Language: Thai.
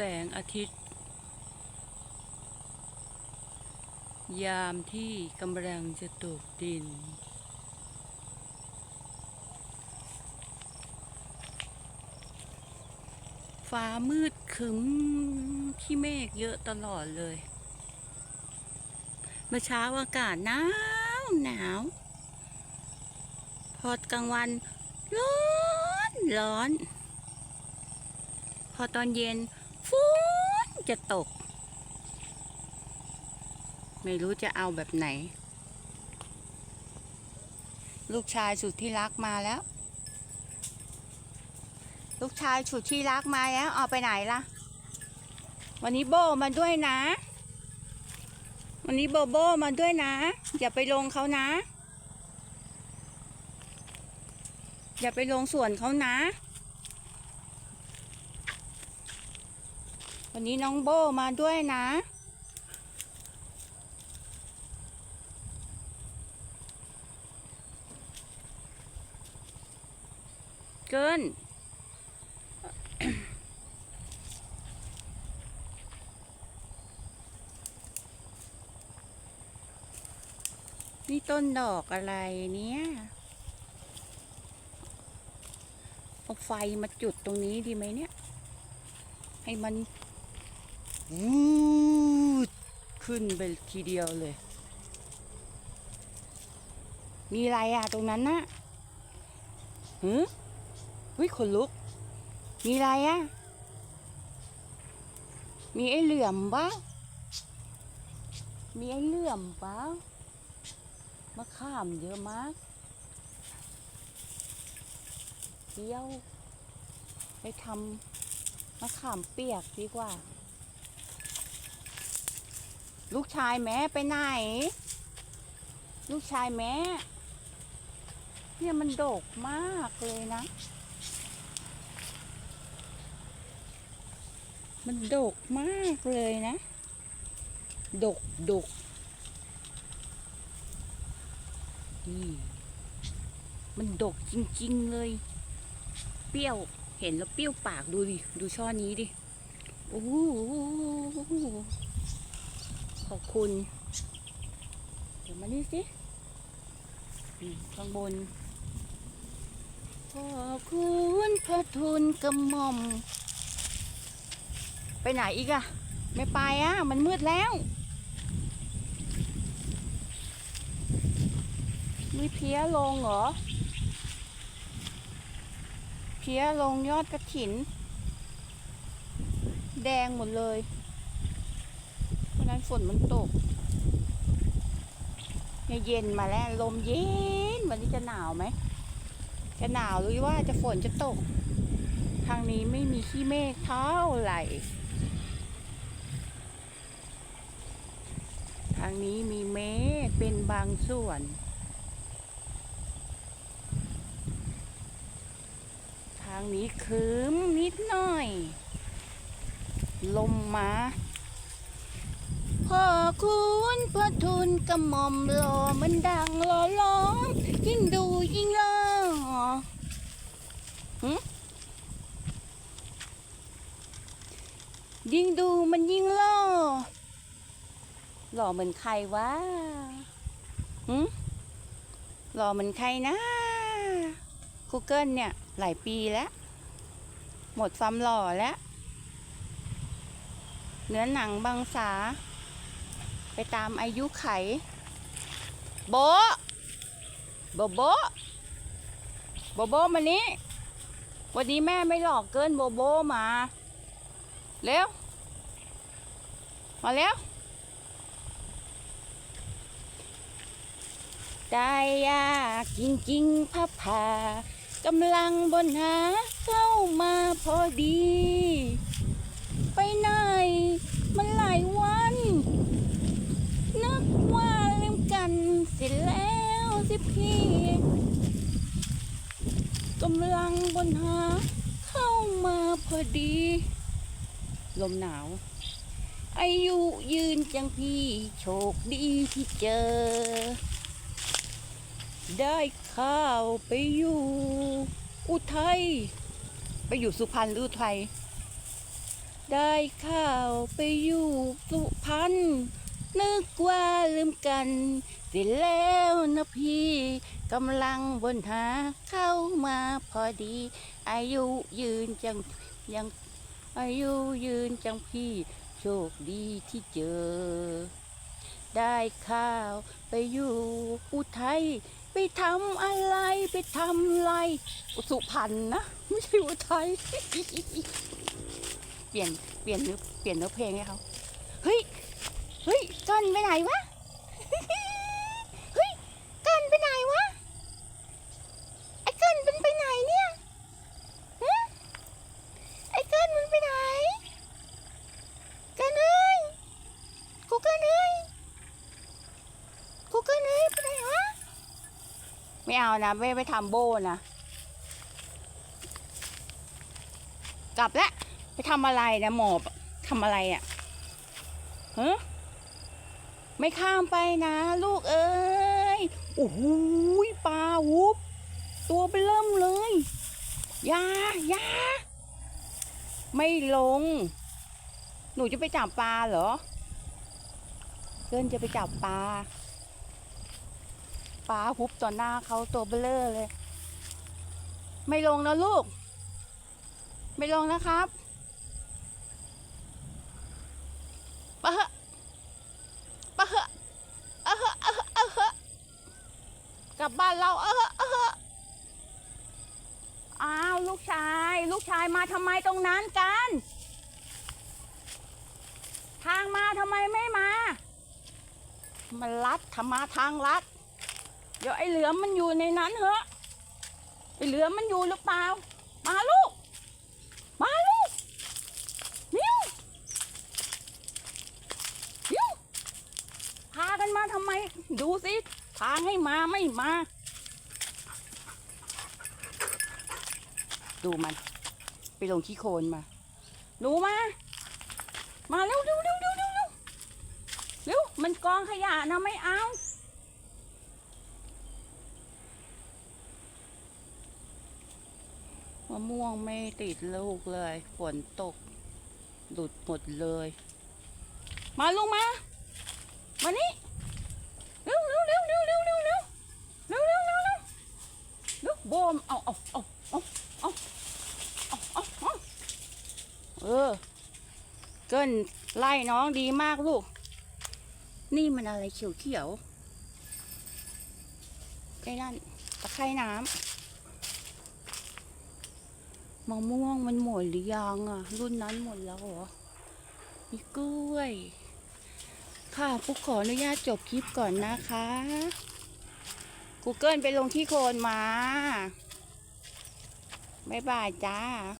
แสงอาทิตย์ ยามที่กำลังจะตกดิน ฟ้ามืดครึ้มที่เมฆเยอะตลอดเลย เมื่อเช้าอากาศหนาวหนาว พอกลางวันร้อนร้อนพอตอนเย็น ฝนจะตก ไม่รู้จะเอาแบบไหน ลูกชายสุดที่รักมาแล้ว ลูกชายสุดที่รักมาแล้วเอาไปไหนล่ะ วันนี้โบมาด้วยนะ วันนี้โบโบมาด้วยนะ อย่าไปลงเขานะ อย่าไปลงส่วนเขานะ วันนี้น้องโบมาด้วยนะ เกินนี่ต้นดอกอะไรเนี่ยเอาไฟมาจุดตรงนี้ดีไหมเนี่ย ให้มัน วูดขึ้นไปทีเดียวเลย มีอะไรอะตรงนั้นนะหือวิขนลุก มีอะไรอะมีไอ้เหลื่อมปะมีไอ้เหลื่อมปะมะขามเยอะมากเที่ยว ไปทำมะขามเปียกดีกว่า ลูกชายแม่ไปไหน ลูกชายแม่เนี่ยมันโดกมากเลยนะ มันโดกมากเลยนะ ดกดกนี่มันดกจริงๆเลย เปรี้ยว เห็นแล้วเปรี้ยวปากดูดิ ดูช่อนี้ดิ โอ้โห อบคุณ เดี๋ยวมานี่สิข้างบน ขอบคุณพระทุนกระหม่อม ไปไหนอีกอะไม่ไปอะมันมืดแล้ว มีเพี้ยลงเหรอ เพี้ยลงยอดกระถิน แดงหมดเลย ฝนมันตกเนี่ยเย็นมาแล้วลมเย็น วันนี้จะหนาวไหม จะหนาวหรือว่าจะฝนจะตก ทางนี้ไม่มีขี้เมฆเท่าไหร่ ทางนี้มีเมฆเป็นบางส่วน ทางนี้คืมนิดหน่อย ลมมา พ่อคุณพระทุนกระหม่อมรอมันดังรอร้องยิ่งดูยิ่งรอยิ่งดูมันยิ่งรอหล่อเหมือนใครวะหึหล่อเหมือนใครนะ Google เนี่ย หลายปีแล้ว หมดความหล่อแล้ว เนื้อหนังบางสา ไปตามอายุไข โบโบโบโบโบมานี้ วันนี้แม่ไม่หลอกเกินโบโบมา เร็ว มาเร็วได้ยากจริงๆพับผากำลังบนหาเข้ามาพอดี ไปไหน มันหลายวัน นึกว่าลืมกันเสร็จแล้วสิพี่กำลังบนหา เข้ามาพอดี ลมหนาว อายุยืนจังพี่ โชคดีที่เจอ ได้ข้าวไปอยู่ อุทัย ไปอยู่สุพรรณหรืออุทัย ได้ข้าวไปอยู่สุพรรณนึกว่าลืมกัน เสร็จแล้วนะพี่กำลังบนหาเข้ามาพอดี อายุยืนจังยังอายุยืนจังพี่โชคดีที่เจอ ได้ข้าวไปอยู่อุทัยไปทำอะไรไปทำอะไรสุพรรณนะไม่ใช่อุทัยเปลี่ยนเปลี่ยนเนื้อเปลี่ยนเนื้อเพลงให้เขาเฮ้ยเฮ้ยกันไปไหนวะ เฮ้ยกันไปไหนวะไอ้กันมันไปไหนเนี่ยฮะไอ้กันมันไปไหนกันเอ้ยกูกันเอ้ยกูกันเอ้ยไปไหนวะไม่ เอานะ ไม่ไปทำโบนะ กลับแล้วไปทำอะไรนะหมอบทำอะไรอะ่ะฮะไม่ข้ามไปนะ ลูกเอ้ยโอ้โหปลาวุบตัวไปเริ่มเลยยายาไม่ลง หนูจะไปจับปลาเหรอเกินจะไปจับปลา ปลาฮุบต่อหน้าเขาตัวเบลอเลย ไม่ลงนะลูก ไม่ลงนะครับปะเหอะปะเหอะเออเอะเอเอะเอเหอะกลับบ้านเราเออเอะเอเหอะอ้าวลูกชาย ลูกชายมาทำไมตรงนั้นกัน ทางมาทำไมไม่มา มันลัดทำมาทางลัด เดี๋ยวไอ้เหลือมมันอยู่ในนั้นเหอะไอ้เหลือมมันอยู่หรือเปล่า มาลูก มาลูกนิ้วนิ้วพากันมาทำไม ดูสิทางให้มาไม่มา ดูมัน ไปลงขี้โคลนมาดูมา มาเร็วเร็วเร็วเร็วเร็วเร็วเร็วมันกองขยะนะไม่เอา มะม่วงไม่ติดลูกเลย ฝนตกหลุดหมดเลย มาลุงมา มานี่เร็วเร็วเร็วเร็วเร็วเร็วเร็วเร็วเร็วเร็วเร็วเร็วโบมเอาเอาเอาเอาเอาเอาเอาเอาเออ เกินไล่น้องดีมากลูก นี่มันอะไรเขียวเขียวไอ้นั่นตะไคร่น้ำ มะม่วงมันหมดหรือยังอะ รุ่นนั้นหมดแล้วเหรอ มีกล้วย ค่ะปุ๊กขออนุญาตจบคลิปก่อนนะคะ Google ไปลงที่โคลนมา บ๊ายบายจ้า